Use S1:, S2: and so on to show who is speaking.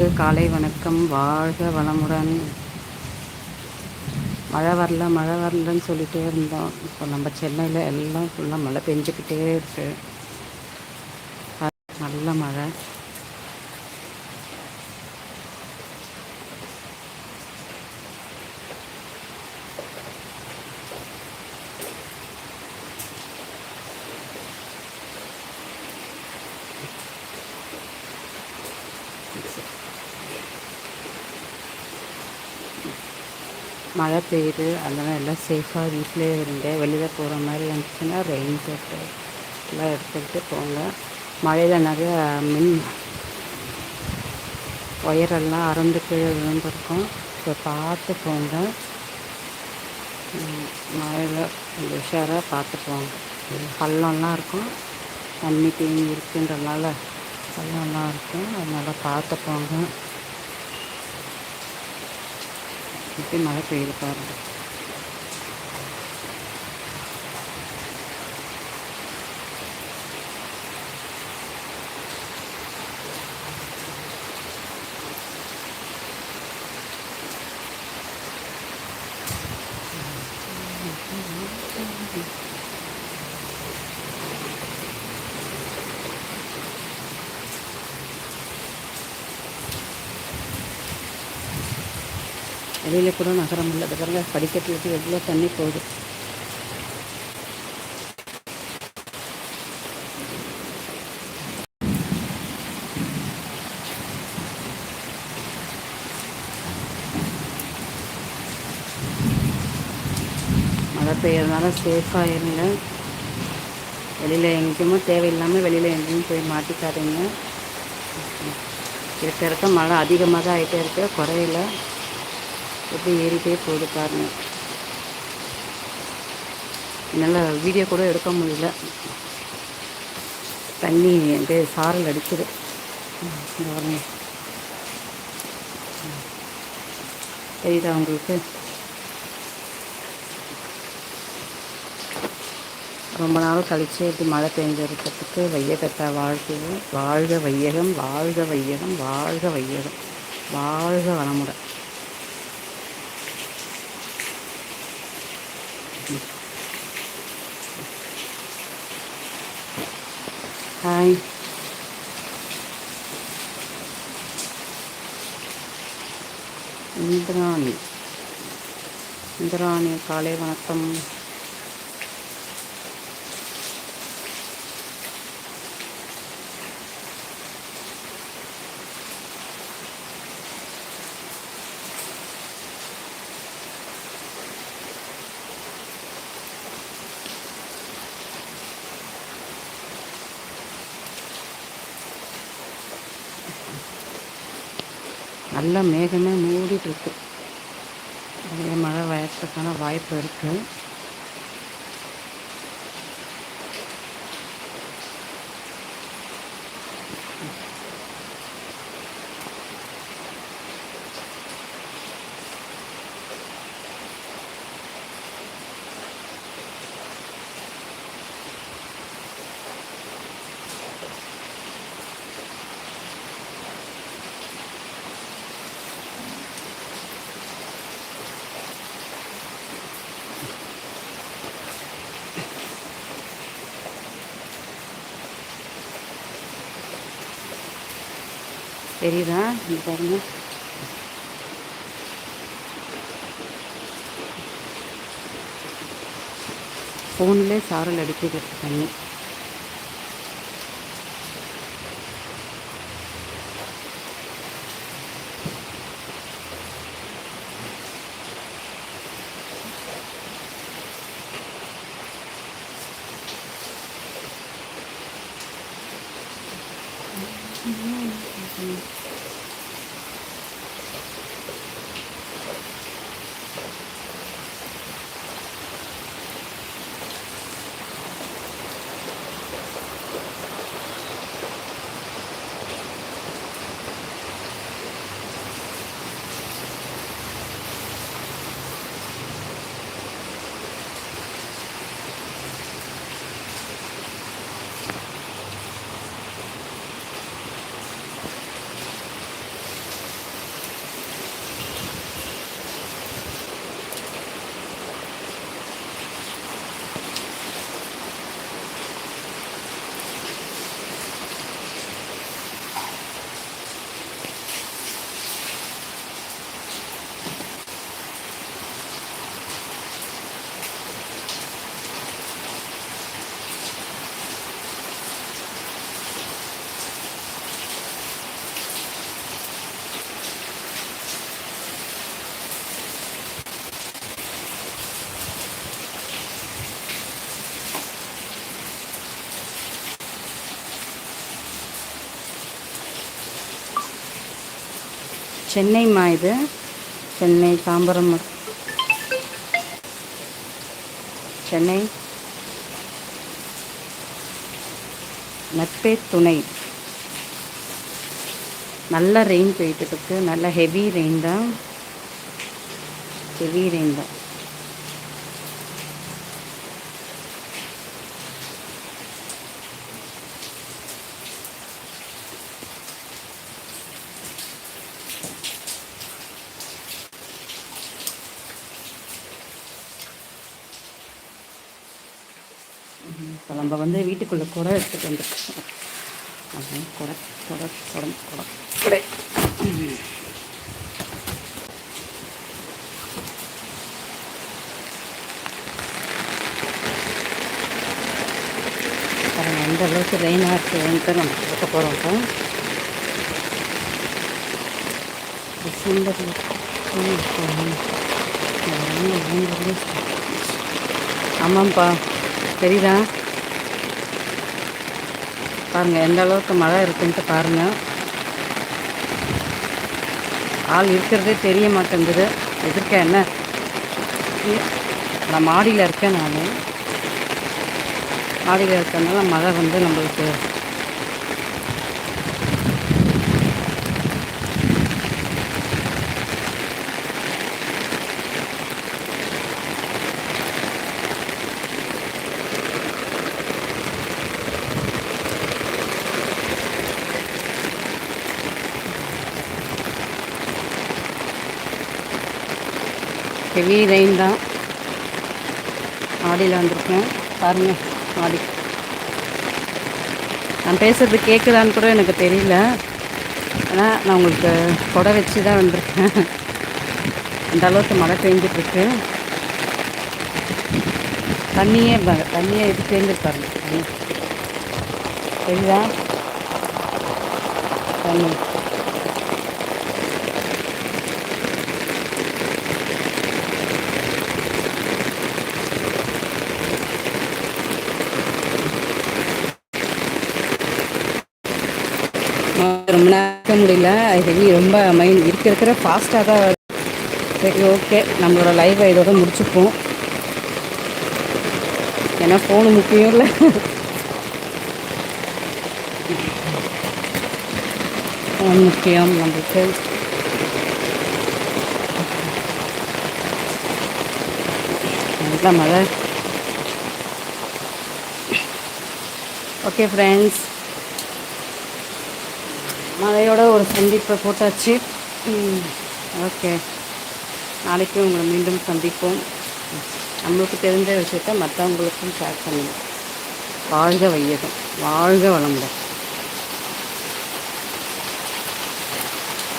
S1: காலை வணக்கம். வாழ்க வளமுடன். மழை வரல மழை வரலன்னு சொல்லிகிட்டே இருந்தோம். இப்போ நம்ம சென்னையில் எல்லாம் ஃபுல்லாக மழை பெஞ்சிக்கிட்டே இருக்கு. நல்ல மழை. மழை பெய்யுது அதனால் எல்லாம் சேஃபாக வீட்டிலே இருங்க. வெளியில் போகிற மாதிரி இருந்துச்சுன்னா ரெயின் கோட்டு எல்லாம் எடுத்துக்கிட்டு போங்க. மழையில் நிறைய மின் ஒயரெல்லாம் அறந்து கீழே விழுந்திருக்கும். ஸோ பார்த்து போங்க. மழையில் கொஞ்சம் உஷாராக பார்த்து போங்க. பள்ளம்லாம் இருக்கும். தண்ணி தேங்கி இருக்குன்றனால பள்ளம்லாம் இருக்கும். அதனால் பார்த்து போங்க. எப்படி மழை பெய்யுது பாருங்கள் வெளியில் கூட நகரம் இல்லை. பாருங்க படிக்கட்டில் எவ்வளோ தண்ணி போகுது. மழை பெய்யறதுனால சேஃபாக இருங்க. வெளியில் எங்கேயுமே தேவையில்லாமல் வெளியில் எங்கேயும் போய் மாட்டிக்காதீங்க. இருக்க இருக்க மழை அதிகமாக தான் ஆகிட்டே இருக்கு. குறையில. எப்படி ஏறிட்டே போகுது பாருங்க. என்னால் வீடியோ கூட எடுக்க முடியல. தண்ணி அப்படியே சாரல் அடிக்குது. தெரியுதா உங்களுக்கு? ரொம்ப நாள் கழித்து இப்படி மழை பெஞ்சிருக்கிறதுக்கு வையகத்தை வாழ்க்கையும் வாழ்க வையகம் வாழ்க வையகம் வாழ்க வையகம் வாழ்க வளமுடன். ஹாய் இந்திராணி. இந்திராணி காலை வணக்கம். நல்ல மேகமே மூடிட்டுருக்கு. நிறைய மழை வயறதுக்கான வாய்ப்பு இருக்குது தெரியுதா? இங்கே பாருங்க. ஃபோன்லேயே சாரல் அடிக்குது தண்ணி. சென்னைம்மா இது. சென்னை தாம்பரம் சென்னை நட்பே துணை. நல்ல ரெயின் போயிட்டு இருக்கு. நல்ல ஹெவி ரெயின் தான். ஹெவி ரெயின் தான். நம்ம வந்து வீட்டுக்குள்ளே குடம் எடுத்துகிட்டு வந்துருக்கோம். அப்படின்னு குடை குடை குடம் குடம். குடை. எந்த அளவுக்கு ரெயினாக இருக்குதுன்ட்டு நம்ம கொடுக்க போகிறோம் இப்போ. டிசம்பர் ஆமாம்ப்பா. தெரியுதா? பாருங்கள் எந்த அளவுக்கு மழை இருக்குன்ட்டு பாருங்கள் ஆள் இருக்கிறதே தெரிய மாட்டேங்குது. எதிர்க்க என்ன? நான் மாடியில் இருக்கேன் நான். மாடியில் இருக்கிறதுனால மழை வந்து நம்மளுக்கு ஹெவி ரெயின் தான். மாடியில் வந்திருக்கேன். பாருங்கள் மாடி நான் பேசுகிறது கேட்குதான்னு கூட எனக்கு தெரியல. ஆனால் நான் உங்களுக்கு கொடை வச்சு தான் வந்திருக்கேன். அந்த அளவுக்கு மழை பெஞ்சிட்ருக்கு. தண்ணியே தண்ணியே இது சேர்ந்துருப்பாருங்க தண்ணி. தெரியுதா? தண்ணி. ரொம்ப நேரம் முடியல. ஹெவி ரொம்ப மைண்ட் இருக்க இருக்கிற ஃபாஸ்ட்டாக தான் சரி ஓகே நம்மளோட லைவை இதோட முடிச்சுப்போம். ஏன்னா ஃபோனு முக்கியம் இல்லை. ஃபோன் முக்கியம் நம்மளுக்கு. நல்ல மழை. ஓகே ஃப்ரெண்ட்ஸ் மழையோட ஒரு சந்திப்பை போட்டாச்சு. ஓகே. நாளைக்கு உங்களை மீண்டும் சந்திப்போம். நம்மளுக்கு தெரிஞ்ச விஷயத்த மற்றவங்களுக்கும் ஷேர் பண்ணுவோம் வாழ்க வையகம். வாழ்க வளமுடன்.